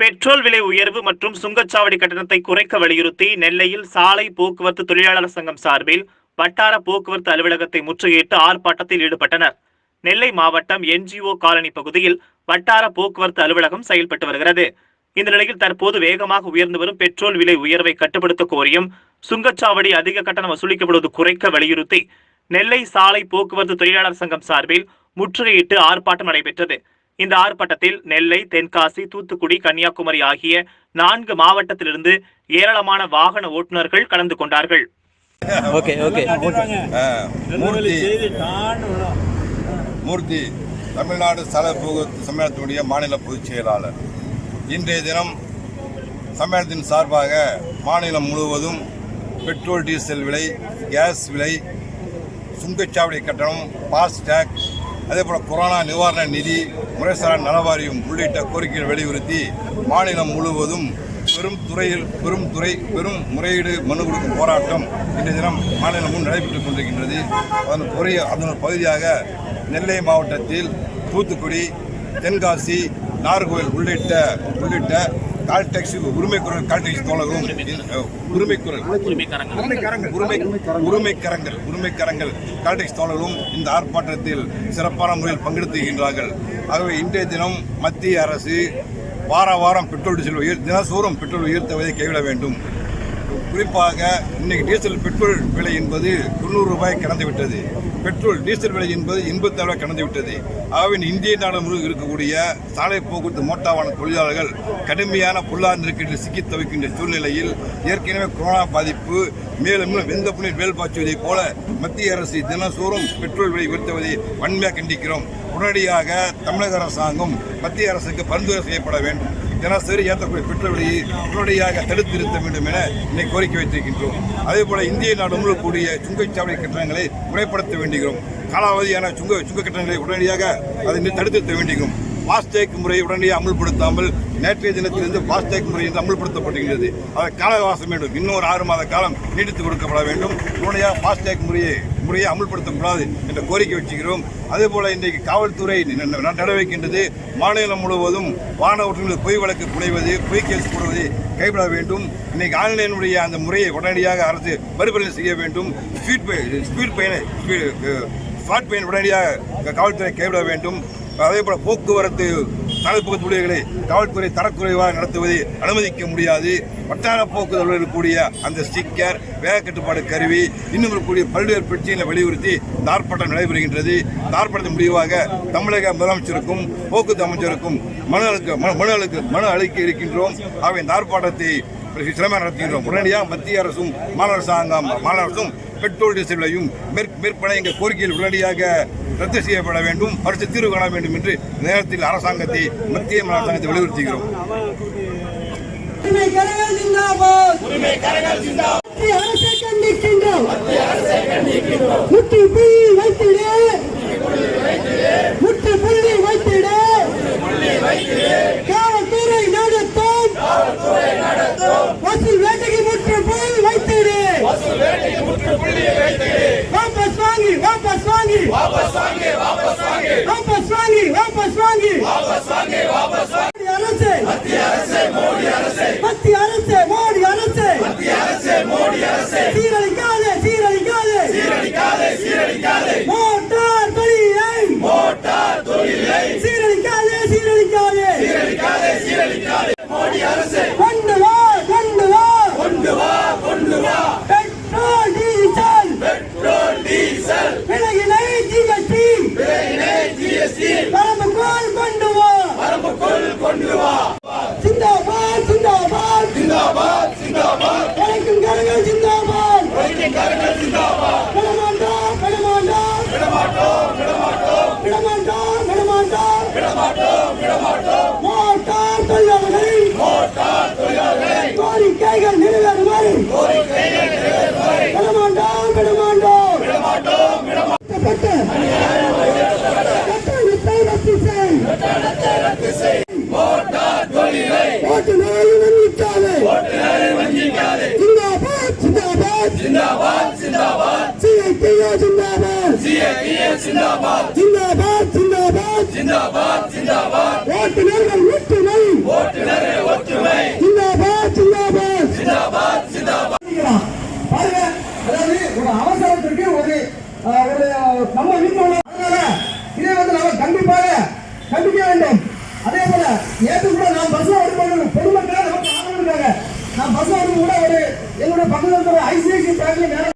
Petrol விலை உயர்வு மற்றும் சுங்கச்சாவடி கட்டணத்தை குறைக்க வலியுறுத்தி நெல்லையில் சாலை போக்குவரத்து தொழிலாளர் சங்கம் சார்பில் வட்டார போக்குவரத்து அலுவலகத்தை முற்றுகையிட்டு ஆர்ப்பாட்டத்தில் ஈடுபட்டனர். நெல்லை மாவட்டம் என்ஜிஓ காலனி பகுதியில் வட்டார போக்குவரத்து அலுவலகம் செயல்பட்டு வருகிறது. இந்த நிலையில் தற்போது வேகமாக உயர்ந்து வரும் பெட்ரோல் விலை உயர்வை கட்டுப்படுத்த கோரியும் சுங்கச்சாவடி அதிக கட்டணம் வசூலிக்கப்படுவது குறைக்க வலியுறுத்தி நெல்லை சாலை போக்குவரத்து தொழிலாளர் சங்கம் சார்பில் முற்றுகையிட்டு ஆர்ப்பாட்டம் நடைபெற்றது. இந்த ஆர்ப்பாட்டத்தில் நெல்லை தென்காசி தூத்துக்குடி கன்னியாகுமரி ஆகிய நான்கு மாவட்டத்திலிருந்து ஏராளமான வாகன ஓட்டுநர்கள் கலந்து கொண்டார்கள். Okay okay. மூர்த்தி. மூர்த்தி தமிழ்நாடு சாலை போக்குவரத்து சம்மேளனத்தினுடைய மாநில பொதுச் செயலாளர். இன்றைய தினம் சம்மேளனத்தின் சார்பாக மாநிலம் முழுவதும் பெட்ரோல் டீசல் விலை கேஸ் விலை சுங்கச்சாவடி கட்டணம் ஃபாஸ்டேக் அதே போல் கொரோனா நிவாரண நிதி முறைசாரா நலவாரியம் உள்ளிட்ட கோரிக்கைகள் வலியுறுத்தி மாநிலம் முழுவதும் பெரும் துறையில் பெரும் துறை பெரும் முறையீடு மனு கொடுக்கும் போராட்டம் இன்றைய தினம் மாநிலமும் நடைபெற்றுக் கொண்டிருக்கின்றது. அதன் பொறிய அதன் பகுதியாக நெல்லை மாவட்டத்தில் தூத்துக்குடி தென்காசி நாகர்கோவில் உள்ளிட்ட உள்ளிட்ட கால் டாக்ஸி உரிமை குரல் கால் டாக்ஸி தோழர்களும் உரிமை குரல் உரிமை உரிமைக்கரங்கள். உரிமைக்கரங்கள். கால் டாக்ஸி தோழர்களும் இந்த ஆர்ப்பாட்டத்தில் சிறப்பான முறையில் பங்கெடுத்துகின்றார்கள். ஆகவே இன்றைய தினம் மத்திய அரசு வார வாரம் பெட்ரோல் டீசல் உயர் தினசோறும் பெட்ரோல் உயர்த்துவதை கைவிட வேண்டும். குறிப்பாக இன்னைக்கு டீசல் பெட்ரோல் விலை என்பது தொண்ணூறு ரூபாய் கடந்து விட்டது பெட்ரோல் டீசல் விலை என்பது எண்பத்தி ரூபாய் கடந்து விட்டது ஆகவே இந்திய நாடு முழு இருக்கக்கூடிய சாலை போக்குவரத்து மோட்டாவான தொழிலாளர்கள் கடுமையான பொருளாதார நெருக்கடியில் சிக்கி தவிக்கின்ற சூழ்நிலையில் ஏற்கனவே கொரோனா பாதிப்பு மேலும் மேலும் வெந்த புண்ணில் வேல் பாய்ச்சுவதைப் போல மத்திய அரசு தினசோறும் பெட்ரோல் விலை உயர்த்துவதை வன்மையாக கண்டிக்கிறோம். உடனடியாக தமிழக அரசாங்கம் மத்திய அரசுக்கு பரிந்துரை செய்யப்பட வேண்டும். தினசரி ஏற்றக்கூடிய பெட்ரோல் விலையை உடனடியாக தடுத்து நிறுத்த வேண்டும் என என்னை கோரிக்கை வைத்திருக்கின்றோம். அதே போல இந்திய நாடு முழு கூடிய சுங்கச்சாவடி கட்டணங்களை முறைப்படுத்த வேண்டுகிறோம். காலாவதியான சுங்க சுங்க கட்டணங்களை உடனடியாக அதை நி- தடுத்து நிறுத்த வேண்டுகிறோம். ஃபாஸ்டேக் முறையை உடனடியாக அமல்படுத்தாமல் நேற்றைய தினத்திலிருந்து ஃபாஸ்டேக் முறை என்று அமல்படுத்தப்படுகிறது அதை காலவாசம் வேண்டும். இன்னொரு ஆறு மாத காலம் நீடித்து கொடுக்கப்பட வேண்டும். உடனடியாக ஃபாஸ்டேக் முறையை முறையை அமல்படுத்தக்கூடாது என்ற கோரிக்கை வச்சுக்கிறோம். அதேபோல் இன்றைக்கு காவல்துறை நடவடிக்கின்றது மாநிலம் முழுவதும் வான ஓட்டுநர்கள் பொய் வழக்கு புனைவது பொய் கேஸ் போடுவது கைவிட வேண்டும். இன்றைக்கு ஆன்லைனுடைய அந்த முறையை உடனடியாக அரசு மறுபரிசீலனை செய்ய வேண்டும். ஸ்பீட் பை ஸ்பீட் பயனை ஸ்பாட் பயன் உடனடியாக காவல்துறை கைவிட வேண்டும். அதே போல் போக்குவரத்து சாலை ஊழியர்களை காவல்துறை தரக்குறைவாக நடத்துவதை அனுமதிக்க முடியாது. வட்டார போக்குவரத்தில் இருக்கக்கூடிய அந்த ஸ்டிக்கர் வேக கட்டுப்பாடு கருவி இன்னும் இருக்கக்கூடிய பல்வேறு பிரச்சனைகளை வலியுறுத்தி தார்ப்பாட்டம் நடைபெறுகின்றது. தார்ப்பாட்டத்தின் முடிவாக தமிழக முதலமைச்சருக்கும் போக்குவரத்து அமைச்சருக்கும் மனு அளிக்க மனு மனு அளிக்க மனு அழுக்கி இருக்கின்றோம். ஆகவே தார்ப்பாட்டத்தை ஆர்ப்பாட்டத்தை சிரமம் நடத்துகின்றோம். உடனடியாக மத்திய அரசும் மாநில அரசாங்கம் மாநில அரசும் பெட்ரோல் டீசல் விலையும் மேற்பட எங்கள் கோரிக்கையில் உடனடியாக ரத்து செய்யப்பட வேண்டும். அரசு தீர்வு காண வேண்டும் என்று நேரத்தில் அரசாங்கத்தை மத்திய அரசாங்கத்தை வலியுறுத்துகிறோம். உரிமை वापस मांगी वापस मांगी वापस मांगे वापस मांगे वापस मांगी वापस मांगी वापस मांगे वापस मांगी मोदी से मोदी ஒடுக்கப்பட்டு கட்டணத்தை ரத்து செய் கட்டணத்தை ரத்து செய் மோட்டார் தொழிலை ஓட்டுநரை வஞ்சிக்காதே ஓட்டுநரை வஞ்சிக்காதே ஜிந்தாபாத் ஜிந்தாபாத் ஜிந்தாபாத் ஜிந்தாபாத் ஜிந்தாபாத் ஜிந்தாபாத் ஜிந்தாபாத் ஜிந்தாபாத் ஜிந்தாபாத் விட்டு கண்டிக்க வேண்டும். அதே போல நேற்று கூட நான் பஸ்ல வரும்போது பொதுமக்கள் நமக்கு ஆதரவு இருக்காங்க நான் பஸ்ல வரும்போது கூட ஒரு என்னுடைய பக்கத்தில் இருக்கிற ஐசிஐசி பேங்க்ல வேலை